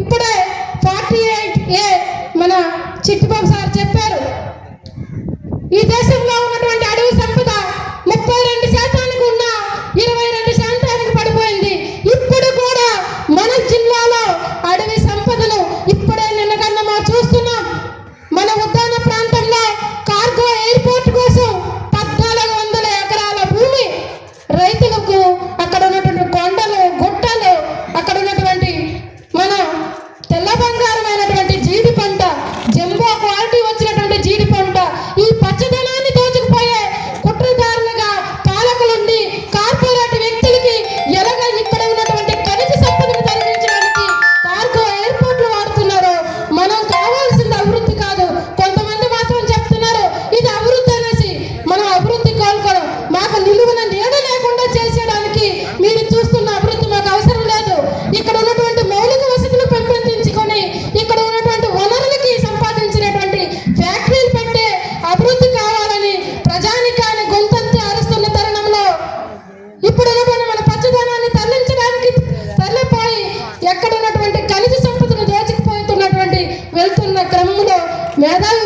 ఇప్పుడే forty eight ఏ మన Chittubabu sir చెప్పారు. ఇప్పుడు ఉన్నటువంటి మన పచ్చదనాన్ని తరలించడానికి తరలిపోయి ఎక్కడ ఉన్నటువంటి ఖనిజ సంపదను దోచుకుపోతున్నటువంటి వెళ్తున్న క్రమంలో మేధావి